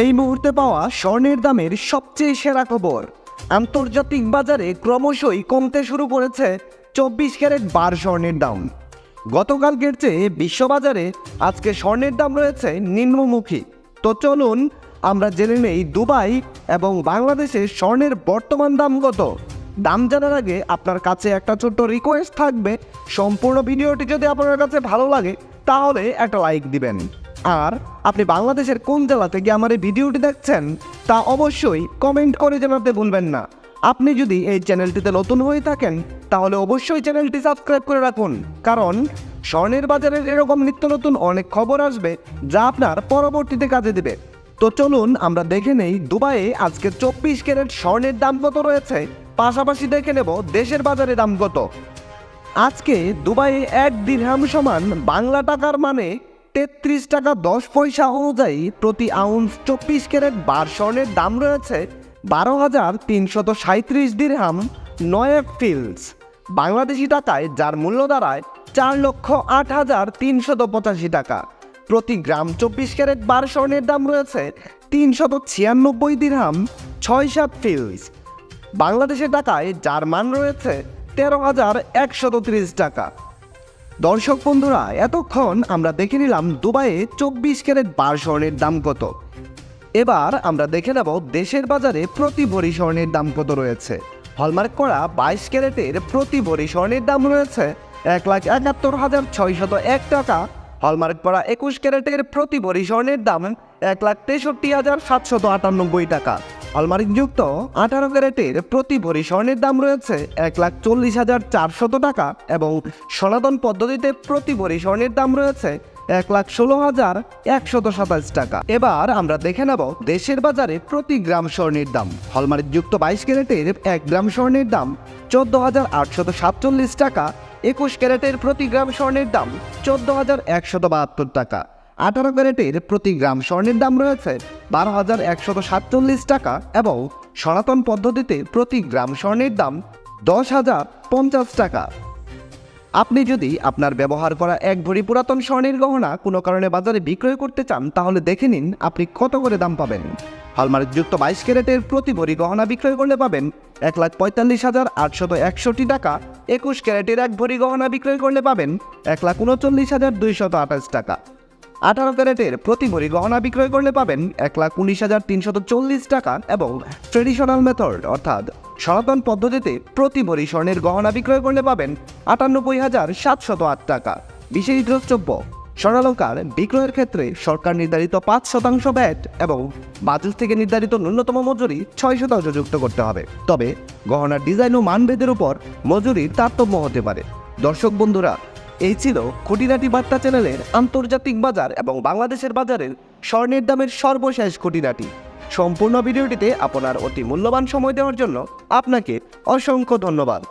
এই মুহূর্তে পাওয়া স্বর্ণের দামের সবচেয়ে সেরা খবর। আন্তর্জাতিক বাজারে ক্রমশই কমতে শুরু করেছে চব্বিশ ক্যারেট বার স্বর্ণের দাম। গতকালকের চেয়ে বিশ্ববাজারে আজকে স্বর্ণের দাম রয়েছে নিম্নমুখী। তো চলুন, আমরা জেনে নেই দুবাই এবং বাংলাদেশে স্বর্ণের বর্তমান দাম কত। দাম জানার আগে আপনার কাছে একটা ছোট্ট রিকোয়েস্ট থাকবে। সম্পূর্ণ ভিডিওটি যদি আপনার কাছে ভালো লাগে, তাহলে একটা লাইক দিবেন। আর আপনি বাংলাদেশের কোন জেলা থেকে আমার এই ভিডিওটি দেখছেন, তা অবশ্যই কমেন্ট করে জানাতে ভুলবেন না। আপনি যদি এই চ্যানেলটিতে নতুন হয়ে থাকেন, তাহলে অবশ্যই চ্যানেলটি সাবস্ক্রাইব করে রাখুন। কারণ স্বর্ণের বাজারের এরকম নিত্য নতুন অনেক খবর আসবে, যা আপনার পরবর্তীতে কাজে দেবে। তো চলুন আমরা দেখে নেই দুবাইয়ে আজকে চব্বিশ ক্যারেট স্বর্ণের দাম কত রয়েছে, পাশাপাশি দেখে নেব দেশের বাজারে দাম কত। আজকে দুবাইয়ে এক দিরহাম সমান বাংলা টাকার মানে তেত্রিশ টাকা দশ পয়সা অনুযায়ী প্রতি আউন্স চব্বিশ ক্যারেট বার স্বর্ণের দাম রয়েছে বারো হাজার তিনশত সাঁত্রিশ দিরহাম নয় ফিলস বাংলাদেশি টাকায় যার মূল্য দাঁড়ায় চার লক্ষ আট হাজার তিনশত পঁচাশি টাকা। প্রতি গ্রাম চব্বিশ ক্যারেট বার স্বর্ণের দাম রয়েছে তিনশত ছিয়ানব্বই দিরহাম ছয় সাত ফিলস বাংলাদেশের টাকায় যার মান রয়েছে তেরো হাজার একশত ত্রিশ টাকা। দর্শক বন্ধুরা, এতক্ষণ আমরা দেখে নিলাম দুবাইয়ে চব্বিশ ক্যারেট বার স্বর্ণের দাম কত। এবার আমরা দেখে নেব দেশের বাজারে প্রতি ভরি স্বর্ণের দাম কত রয়েছে। হলমার্ক করা বাইশ ক্যারেটের প্রতি ভরি স্বর্ণের দাম রয়েছে এক লাখ একাত্তর হাজার ছয়শত এক টাকা। হলমার্ক করা একুশ ক্যারেটের প্রতি ভরি স্বর্ণের দাম এক লাখ তেষট্টি হাজার সাতশত আটানব্বই টাকা। হলমার্কযুক্ত আঠারো ক্যারেটের প্রতি ভরি স্বর্ণের দাম রয়েছে এক লাখ চল্লিশ হাজার চারশত টাকা এবং সনাতন পদ্ধতিতে প্রতি ভরি স্বর্ণের দাম রয়েছে এক লাখ ষোলো হাজার একশত সাতাশ টাকা। এবার আমরা দেখে নেব দেশের বাজারে প্রতি গ্রাম স্বর্ণের দাম। হলমার্ক যুক্ত বাইশ ক্যারেটের এক গ্রাম স্বর্ণের দাম চোদ্দ হাজার আটশত সাতচল্লিশ টাকা, একুশ ক্যারেটের প্রতি গ্রাম স্বর্ণের দাম চোদ্দ হাজার একশত বাহাত্তর টাকা। আঠারো ক্যারেটের প্রতি গ্রাম স্বর্ণের দাম রয়েছে বারো হাজার একশত সাতচল্লিশ টাকা এবং সনাতন পদ্ধতিতে প্রতি গ্রাম স্বর্ণের দাম দশ হাজার পঞ্চাশ টাকা। আপনি যদি আপনার ব্যবহার করা এক ভরি পুরাতন স্বর্ণের গহনা কোনো কারণে বাজারে বিক্রয় করতে চান, তাহলে দেখে নিন আপনি কত করে দাম পাবেন। হলমার্কযুক্ত বাইশ ক্যারেটের প্রতি ভরি গহনা বিক্রয় করলে পাবেন এক লাখ পঁয়তাল্লিশ হাজার আটশত একষট্টি টাকা। একুশ ক্যারেটের এক ভরি গহনা বিক্রয় করলে পাবেন এক লাখ উনচল্লিশ হাজার দুইশত আঠাশ টাকা। আঠারো ক্যারেটের প্রতি ভরি গহনা বিক্রয় করলে পাবেন এক লাখ উনিশ হাজার তিনশত চল্লিশ টাকা এবং ট্রেডিশনাল মেথড, অর্থাৎ সনাতন পদ্ধতিতে প্রতি ভরি স্বর্ণের গহনা বিক্রয় করলে পাবেন আটানব্বই হাজার সাতশত আট টাকা। বিশেষ দ্রষ্টব্য, স্বর্ণালঙ্কার বিক্রয়ের ক্ষেত্রে সরকার নির্ধারিত পাঁচ শতাংশ ব্যাট এবং বাজেট থেকে নির্ধারিত ন্যূনতম মজুরি ছয় শতাংশ যুক্ত করতে হবে। তবে গহনার ডিজাইন ও মানভেদের উপর মজুরির তারতম্য হতে পারে। দর্শক বন্ধুরা এই ছিল খুঁটিনাটি বার্তা চ্যানেলের আন্তর্জাতিক বাজার এবং বাংলাদেশের বাজারের স্বর্ণের দামের সর্বশেষ খুঁটিনাটি। সম্পূর্ণ ভিডিওটিতে আপনার অতি মূল্যবান সময় দেওয়ার জন্য আপনাকে অসংখ্য ধন্যবাদ।